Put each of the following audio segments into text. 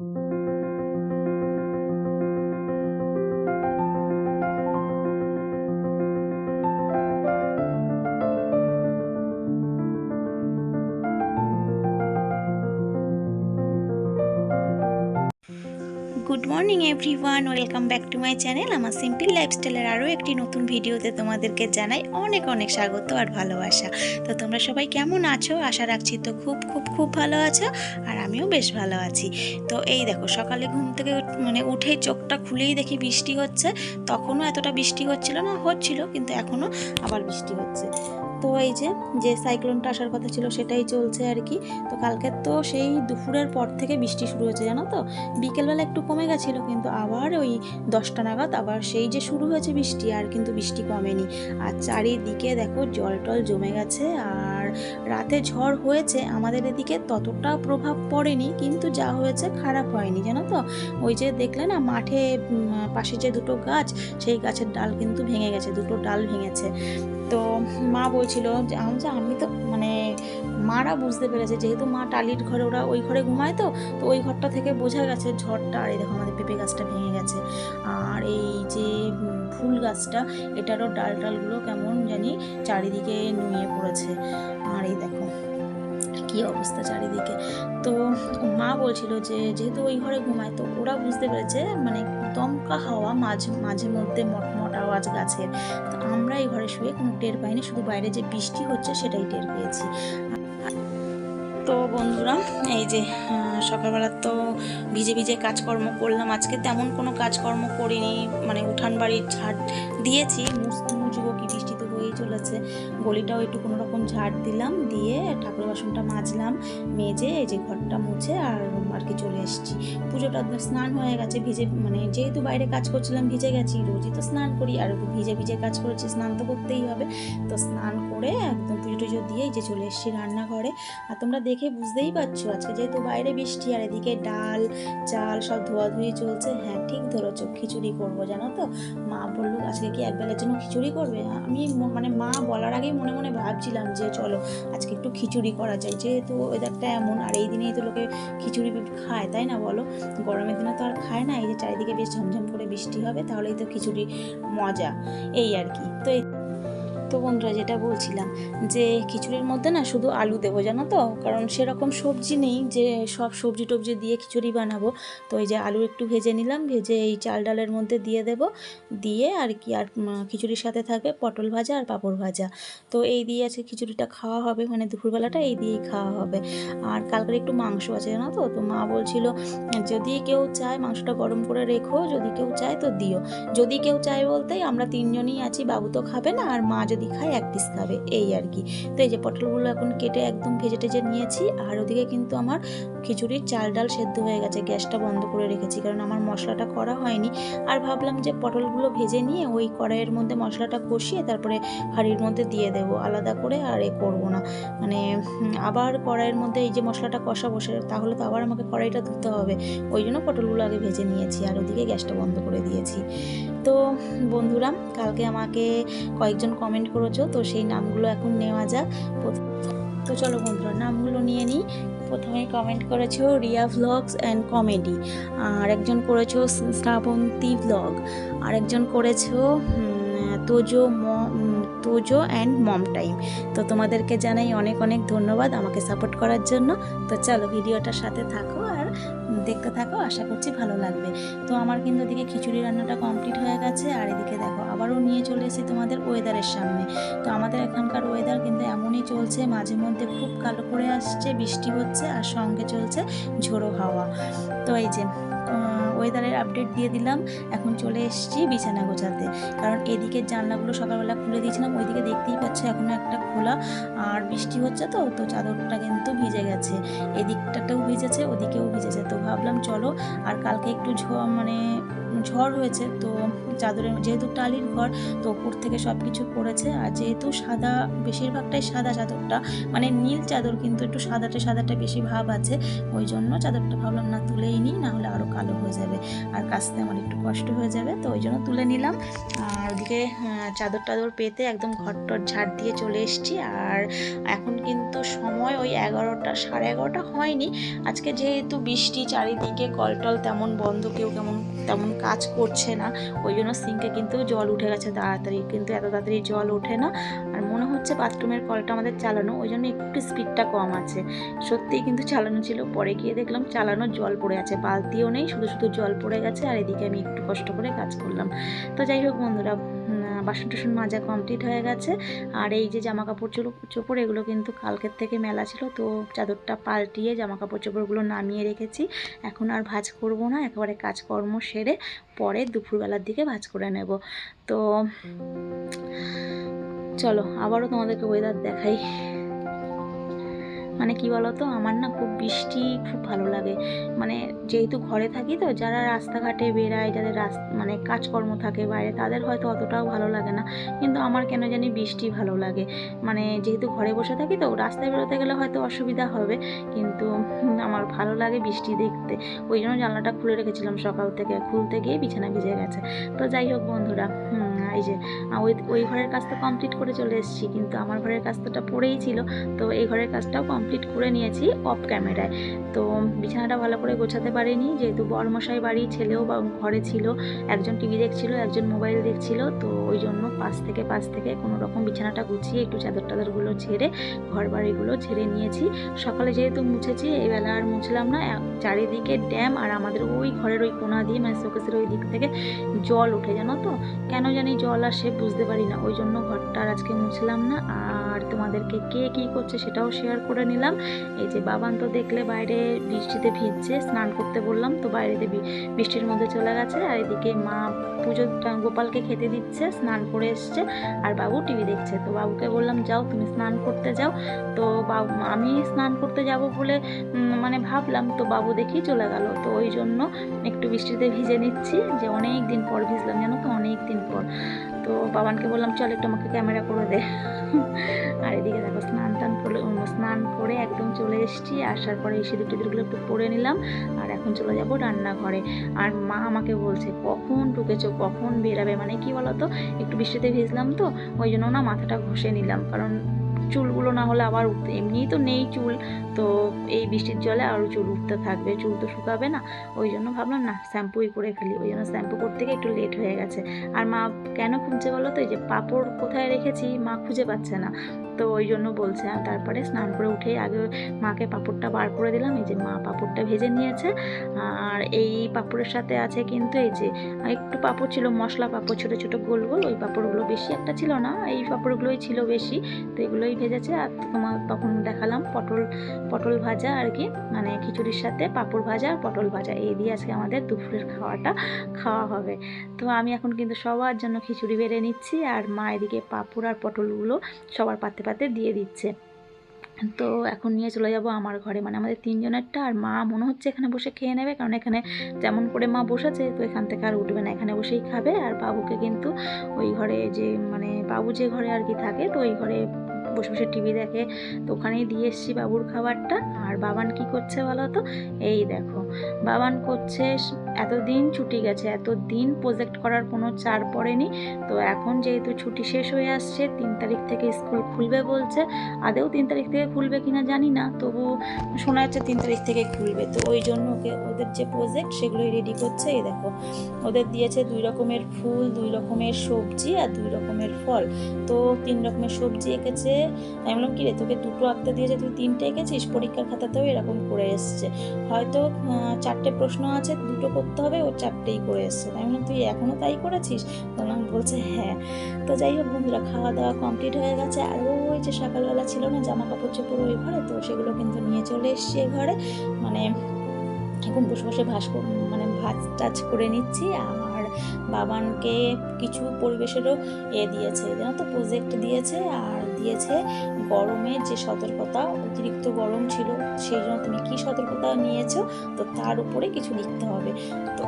thank you morning, everyone. Welcome back to my channel. আমার simple লাইফস্টাইলের আরও একটি নতুন ভিডিওতে তোমাদেরকে জানাই অনেক অনেক স্বাগত আর ভালোবাসা। তো তোমরা সবাই কেমন আছো? আশা রাখছি তো খুব খুব খুব ভালো আছো আর আমিও বেশ ভালো আছি। তো এই দেখো, সকালে ঘুম থেকে মানে উঠে চোখটা খুলেই দেখি বৃষ্টি হচ্ছে। তখনও এতটা বৃষ্টি হচ্ছিল না, হচ্ছিল, কিন্তু এখনও আবার বৃষ্টি হচ্ছে। তো এই যে যে সাইক্লোনটা আসার কথা ছিল সেটাই চলছে আর কি। তো কালকে তো সেই দুপুরের পর থেকে বৃষ্টি শুরু হয়েছে, জানো তো? বিকেলবেলা একটু কমে গেছিল, কিন্তু আবার ওই দশটা নাগাদ আবার সেই যে শুরু হয়েছে বৃষ্টি, আর কিন্তু বৃষ্টি কমেনি। আর চারিদিকে দেখো জল টল জমে গেছে, আর রাতে ঝড় হয়েছে, আমাদের এদিকে ততটা প্রভাব পড়েনি, কিন্তু যা হয়েছে খারাপ হয়নি, জানো তো? ওই যে দেখলে না, মাঠে পাশে যে দুটো গাছ, সেই গাছের ডাল কিন্তু ভেঙে গেছে, দুটো ডাল ভেঙেছে। তো মা বলছিল যে, আমি তো মানে মারা বুঝতে পেরেছে। যেহেতু মা টালির ঘরে, ওরা ওই ঘরে ঘুমায় তো তো ওই ঘরটা থেকে বোঝা গেছে ঝড়টা, আর এই দেখো আমাদের পেঁপে গাছটা ভেঙে গেছে। আর এই যে ফুল গাছটা, এটারও ডাল ডালগুলো কেমন জানি চারিদিকে নুয়ে পড়েছে। আর এই দেখো, কী অবস্থা চারিদিকে। তো মা বলছিল যে, যেহেতু ওই ঘরে ঘুমায়, তো ওরা বুঝতে পেরেছে মানে দমকা হাওয়া মাঝে মাঝে মধ্যে মটমট আওয়াজ গাছের। তো আমরা এই ঘরে শুয়ে কোনো টের পাইনি, শুধু বাইরে যে বৃষ্টি হচ্ছে সেটাই টের পেয়েছি। তো বন্ধুরা, এই যে সকালবেলার সকালবেলা তো ভিজে ভিজে কাজকর্ম করলাম। আজকে তেমন কোনো কাজকর্ম করিনি মানে উঠান বাড়ির ঝাড় দিয়েছি। মুসলিম মুছবো কি বৃষ্টি চলেছে। গলিটাও একটু কোনো রকম ঝাড় দিলাম, দিয়ে ঠাকুর বাসনটা মাজলাম, মেজে এই যে ঘরটা মুছে আর আর কি চলে এসেছি। পুজোটা স্নান হয়ে গেছে, ভিজে মানে যেহেতু বাইরে কাজ করছিলাম, ভিজে গেছি, রোজই তো স্নান করি, আর ভিজে ভিজে কাজ করেছি, স্নান তো করতেই হবে। তো স্নান করে একদম পুজো টুজো দিয়ে যে চলে এসেছি রান্নাঘরে। আর তোমরা দেখে বুঝতেই পারছ, আজকে যেহেতু বাইরে বৃষ্টি, আর এদিকে ডাল, চাল সব ধোয়াধুয়ি চলছে। হ্যাঁ ঠিক ধরেছো, খিচুড়ি করব, জানো তো? মা বলল, আজকে কি এক বেলার জন্য খিচুড়ি করবে? আমি মানে মা বলার আগেই মনে মনে ভাবছিলাম যে, চলো, আজকে একটু খিচুড়ি করা যায়। যেহেতু ওয়েদারটা এমন, আর এই দিনেই তো লোকে খিচুড়ি খায়, তাই না বলো? গরমের দিনে তো আর খায় না, এই যে চারিদিকে বেশ ঝমঝম করে বৃষ্টি হবে, তাহলেই তো খিচুড়ি মজা, এই আর কি। তো এই তো বন্ধুরা যেটা বলছিলাম যে খিচুড়ির মধ্যে না শুধু আলু দেবো, জানো তো? কারণ সেরকম সবজি নেই যে সব সবজি টবজি দিয়ে খিচুড়ি বানাবো। তো এই যে আলু একটু ভেজে নিলাম, ভেজে এই চাল ডালের মধ্যে দিয়ে দেব। দিয়ে আর কি, আর খিচুড়ির সাথে থাকবে পটল ভাজা আর পাঁপড় ভাজা। তো এই দিয়ে আছে খিচুড়িটা খাওয়া হবে মানে দুপুরবেলাটা এই দিয়েই খাওয়া হবে। আর কালকের একটু মাংস আছে, জানো তো? তো মা বলছিল, যদি কেউ চায় মাংসটা গরম করে রেখো, যদি কেউ চায় তো দিও। যদি কেউ চায় বলতেই আমরা তিনজনই আছি, বাবু তো খাবে না, আর মা খায় এক পিস খাবে, এই আর কি। তো এই যে পটলগুলো এখন কেটে একদম ভেজে টেজে নিয়েছি, আর ওদিকে কিন্তু আমার খিচুড়ির চাল ডাল সেদ্ধ হয়ে গেছে, গ্যাসটা বন্ধ করে রেখেছি, কারণ আমার মশলাটা করা হয়নি। আর ভাবলাম যে পটলগুলো ভেজে নিয়ে ওই কড়াইয়ের মধ্যে মশলাটা কষিয়ে তারপরে হাঁড়ির মধ্যে দিয়ে দেবো, আলাদা করে আর এ করব না। মানে আবার কড়াইয়ের মধ্যে এই যে মশলাটা কষা বসে তাহলে তো আবার আমাকে কড়াইটা ধুতে হবে। ওই জন্য পটলগুলো আগে ভেজে নিয়েছি, আর ওদিকে গ্যাসটা বন্ধ করে দিয়েছি। তো বন্ধুরা, কালকে আমাকে কয়েকজন কমেন্ট করেছ, তো সেই নামগুলো এখন নেওয়া যাক। তো চলো বন্ধুরা, নামগুলো নিয়ে নিই। প্রথমে কমেন্ট করেছ রিয়া ভ্লগস অ্যান্ড কমেডি আর একজন করেছ শ্রাবন্তী ভ্লগ আর একজন করেছ তোজো ম তোজো অ্যান্ড মম টাইম তো তোমাদেরকে জানাই অনেক অনেক ধন্যবাদ আমাকে সাপোর্ট করার জন্য। তো চলো ভিডিওটার সাথে থাকো। দেখতে থাকো, আশা করছি ভালো লাগবে। তো আমার কিন্তু এদিকে খিচুড়ি রান্নাটা কমপ্লিট হয়ে গেছে, আর এদিকে দেখো, আবারও নিয়ে চলে এসেছি তোমাদের ওয়েদারের সামনে। তো আমাদের এখানকার ওয়েদার কিন্তু এমনই চলছে, মাঝে মধ্যে খুব কালো করে আসছে, বৃষ্টি হচ্ছে, আর সঙ্গে চলছে ঝোড়ো হাওয়া। তো এই যে ওয়েদারের আপডেট দিয়ে দিলাম, এখন চলে এসেছি বিছানা গোছাতে। কারণ এদিকের জানলাগুলো সকালবেলা খুলে দিয়েছিলাম, ওইদিকে দেখতেই পাচ্ছ এখনও একটা খোলা, আর বৃষ্টি হচ্ছে তো তো চাদরটা কিন্তু ভিজে গেছে। এদিকটাতেও ভিজেছে, ওদিকেও ভিজেছে। ভাবলাম চলো আর কালকে একটু মানে ঝড় হয়েছে, তো চাদরের যেহেতু টালির ঘর, তো উপর থেকে সব কিছু পড়েছে। আর যেহেতু সাদা, বেশিরভাগটাই সাদা চাদরটা মানে নীল চাদর কিন্তু একটু সাদাটা সাদাটা বেশি ভাব আছে, ওই জন্য চাদরটা ভাবলাম না তুলেই নিই না হলে আরও কালো হয়ে যাবে আর কাচতে আমার একটু কষ্ট হয়ে যাবে, তো ওই জন্য তুলে নিলাম। আর ওদিকে চাদর টাদর পেতে একদম ঘরটর ঝাড় দিয়ে চলে এসেছি। আর এখন কিন্তু সময় ওই এগারোটা, সাড়ে এগারোটা হয়নি। আজকে যেহেতু বৃষ্টি, চারিদিকে কলটল তেমন বন্ধ, কেউ কেমন তেমন কাজ করছে না। ওই জন্য সিঙ্কে কিন্তু জল উঠে গেছে তাড়াতাড়ি। কিন্তু এত তাড়াতাড়ি জল ওঠে না। আর মনে হচ্ছে বাথরুমের কলটা আমাদের চালানো। ওই জন্য একটু স্পিডটা কম আছে। সত্যিই কিন্তু চালানো ছিল। পরে গিয়ে দেখলাম চালানো জল পড়ে আছে। বালতিও নেই, শুধু শুধু জল পড়ে গেছে। আর এদিকে আমি একটু কষ্ট করে কাজ করলাম। তো যাই হোক বন্ধুরা বাসন টাসন মাজা কমপ্লিট হয়ে গেছে। আর এই যে জামা কাপড় চোপড়, এগুলো কিন্তু কালকের থেকে মেলা ছিল, তো চাদরটা পাল্টিয়ে জামা কাপড় চোপড়গুলো নামিয়ে রেখেছি। এখন আর ভাজ করব না, একেবারে কাজকর্ম সেরে পরে দুপুরবেলার দিকে ভাজ করে নেব। তো চলো, আবারও তোমাদেরকে ওয়েদার দেখাই। মানে কি বলতো আমার না খুব বৃষ্টি খুব ভালো লাগে। মানে যেহেতু ঘরে থাকি তো যারা রাস্তাঘাটে বেরায় যাদের মানে কাজকর্ম থাকে বাইরে তাদের হয়তো অতটাও ভালো লাগে না। কিন্তু আমার কেন জানি বৃষ্টি ভালো লাগে। মানে যেহেতু ঘরে বসে থাকি তো রাস্তায় বেরোতে গেলে হয়তো অসুবিধা হবে। কিন্তু আমার ভালো লাগে বৃষ্টি দেখতে। ওই জন্য জানলাটা খুলে রেখেছিলাম সকাল থেকে। খুলতে গিয়ে বিছানা ভিজে গেছে। তো যাই হোক বন্ধুরা হুম, এই যে ওই ওই ঘরের কাজটা কমপ্লিট করে চলে এসেছি। কিন্তু আমার ঘরের কাজটা পড়েই ছিল। তো এই ঘরের কাজটাও কমপ্লিট করে নিয়েছি অফ ক্যামেরায় তো বিছানাটা ভালো করে গোছাতে পারিনি। যেহেতু বরমশাই বাড়ি, ছেলেও ঘরে ছিল, একজন টিভি দেখছিল, একজন মোবাইল দেখছিল, তো ওই জন্য পাশ থেকে পাশ থেকে কোনো রকম বিছানাটা গুছিয়ে একটু চাদর টাদরগুলো ঝেড়ে ঘর বাড়িগুলো ঝেড়ে নিয়েছি। সকালে যেহেতু মুছেছি, এই বেলা আর মুছলাম না। চারিদিকে ড্যাম আর আমাদের ওই ঘরের ওই কোনা দিয়ে মানে শোকেসের ওই দিক থেকে জল ওঠে, জানো তো? কেন জানি জল আসে বুঝতে পারি না ওই জন্য ঘরটা আর আজকে মুছলাম না। তোমাদেরকে কে কী করছে সেটাও শেয়ার করে নিলাম। এই যে বাবান তো দেখলে বাইরে বৃষ্টিতে ভিজছে, স্নান করতে বললাম, তো বাইরেতে বৃষ্টির মধ্যে চলে গেছে। আর এদিকে মা পুজো গোপালকে খেতে দিচ্ছে, স্নান করে এসছে। আর বাবু টিভি দেখছে, তো বাবুকে বললাম, যাও, তুমি স্নান করতে যাও। তো বাবু, আমি স্নান করতে যাব বলে মানে ভাবলাম, তো বাবু দেখি চলে গেল। তো ওই জন্য একটু বৃষ্টিতে ভিজে নিচ্ছি, যে অনেক দিন পর ভিজলাম, জানো তো, অনেক দিন পর। তো বাবানকে বললাম, চল একটু আমাকে ক্যামেরা করে দে। আর এদিকে দেখো স্নান টান করে স্নান করে একদম চলে এসেছি। আসার পরে এই সিঁদুর টিঁদুরগুলো একটু পরে নিলাম আর এখন চলে যাব রান্নাঘরে। আর মা আমাকে বলছে, কখন ঢুকেছো? কখন বেরাবে? মানে কি বলতো? একটু বৃষ্টিতে ভিজলাম তো, ওই জন্য না মাথাটা ঘষে নিলাম। কারণ চুলগুলো না হলে আবার উঠতে এমনিই তো নেই চুল। তো এই বৃষ্টির জলে আরও চুল উঠতে থাকবে, চুল তো শুকাবে না। ওই জন্য ভাবলাম, না, শ্যাম্পুই করে ফেলি। ওই জন্য শ্যাম্পু করতে গিয়ে একটু লেট হয়ে গেছে। আর মা কেন খুঁজছে বলো তো? এই যে পাঁপড় কোথায় রেখেছি, মা খুঁজে পাচ্ছে না। তো ওই জন্য বলছে, আর তারপরে স্নান করে উঠেই আগে মাকে পাঁপড়টা বার করে দিলাম। এই যে মা পাঁপড়টা ভেজে নিয়েছে। আর এই পাপড়ের সাথে আছে কিন্তু এই যে, একটু পাপড় ছিল, মশলা পাপড়, ছোটো ছোটো গোল গোল। ওই পাঁপড়গুলো বেশি একটা ছিল না। এই পাঁপড়গুলোই ছিল বেশি। তো এগুলোই ভেজেছে আর তোমার তখন দেখালাম পটল পটল ভাজা আর কি মানে খিচুড়ির সাথে পাঁপড় ভাজা আর পটল ভাজা। এই দিয়ে আজকে আমাদের দুপুরের খাওয়াটা, খাওয়া হবে। তো আমি এখন কিন্তু সবার জন্য খিচুড়ি বেড়ে নিচ্ছি আর মা এদিকে পাঁপড় আর পটলগুলো সবার পাতে পাতে দিয়ে দিচ্ছে। তো এখন নিয়ে চলে যাব আমার ঘরে মানে আমাদের তিনজনেরটা আর মা মনে হচ্ছে এখানে বসে খেয়ে নেবে, কারণ এখানে যেমন করে মা বসেছে, তো এখান থেকে আর উঠবে না, এখানে বসেই খাবে। আর বাবুকে কিন্তু ওই ঘরে যে মানে বাবু যে ঘরে আর কি থাকে, তো ওই ঘরে বসে বসে টিভি দেখে, তো ওখানেই দিয়ে এসছি বাবুর খাবারটা। আর বাবান কি করছে বলো তো? এই দেখো, বাবান করছে এতদিন ছুটি গেছে, এতদিন প্রজেক্ট করার কোনো চার পড়েনি। তো এখন যেহেতু ছুটি শেষ হয়ে আসছে, তিন তারিখ থেকে স্কুল খুলবে বলছে। আদেও তিন তারিখ থেকে খুলবে কিনা জানি না, তবু শোনা যাচ্ছে তিন তারিখ থেকে খুলবে। তো ওই জন্য ওকে, ওদের যে প্রজেক্ট সেগুলোই রেডি করছে, এই দেখো। ওদের দিয়েছে দুই রকমের ফুল, দুই রকমের সবজি আর দুই রকমের ফল। তো তিন রকমের সবজি এঁকেছে আমি বললাম কি রে তোকে দুটো আঁকতে দিয়েছে তুই তিনটে এঁকেছিস? পরীক্ষার খাতাতেও এরকম করে এসছে। হয়তো চারটে প্রশ্ন আছে, দুটো করতে হবে, ও চারটেই করে এসছে। তাই বললাম, তুই এখনও তাই করেছিস? তখন বলছে হ্যাঁ। তো যাই হোক, বন্ধুরা খাওয়া দাওয়া কমপ্লিট হয়ে গেছে। আর ওই যে সকালবেলা ছিল না জামা কাপড় চোপড় ওই ঘরে, তো সেগুলো কিন্তু নিয়ে চলে এসছি ঘরে। মানে এখন বসে বসে ভাস মানে ভাজ টাজ করে নিচ্ছি। আর বাবানকে কিছু পরিবেশেরও এ দিয়েছে, জানো তো প্রজেক্ট দিয়েছে। আর দিয়েছে গরমের যে সতর্কতা, অতিরিক্ত গরম ছিল, সেই জন্য তুমি কী সতর্কতা নিয়েছো? তো তার উপরে কিছু লিখতে হবে। তো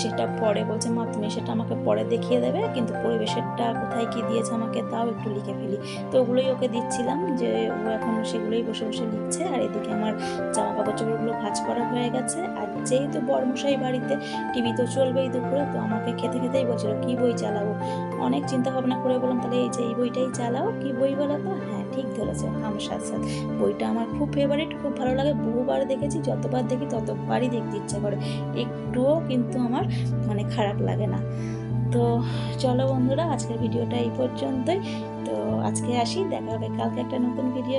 সেটা পরে বলছে, মা, তুমি সেটা আমাকে পরে দেখিয়ে দেবে, কিন্তু পরিবেশেরটা কোথায় কি দিয়েছে আমাকে তাও একটু লিখে ফেলি। তো ওগুলোই ওকে দিচ্ছিলাম যে ও এখন সেগুলোই বসে বসে লিখছে, আর এদিকে আমার জামা কাপড় চোপড়গুলো ভাঁজ করা হয়ে গেছে। আর যেহেতু বরমশাই বাড়িতে, টিভি তো চলবেই দুপুরে, তো আমাকে খেতে খেতেই বলছিল, কি বই চালাবো? অনেক চিন্তা ভাবনা করে বললাম, তাহলে এই যে এই বইটাই চালাও। কি বই বলো তো? হ্যাঁ ঠিক ধরেছে হামসাদ সাথে বইটা আমার খুব ফেভারিট খুব ভালো লাগে। বহুবার দেখেছি, যতবার দেখি ততবারই দেখতে ইচ্ছা করে। একটুও কিন্তু আমার মানে খারাপ লাগে না। তো চলো বন্ধুরা, আজকের ভিডিওটা এই পর্যন্তই। তো আজকে আসি, দেখা হবে কালকে একটা নতুন ভিডিও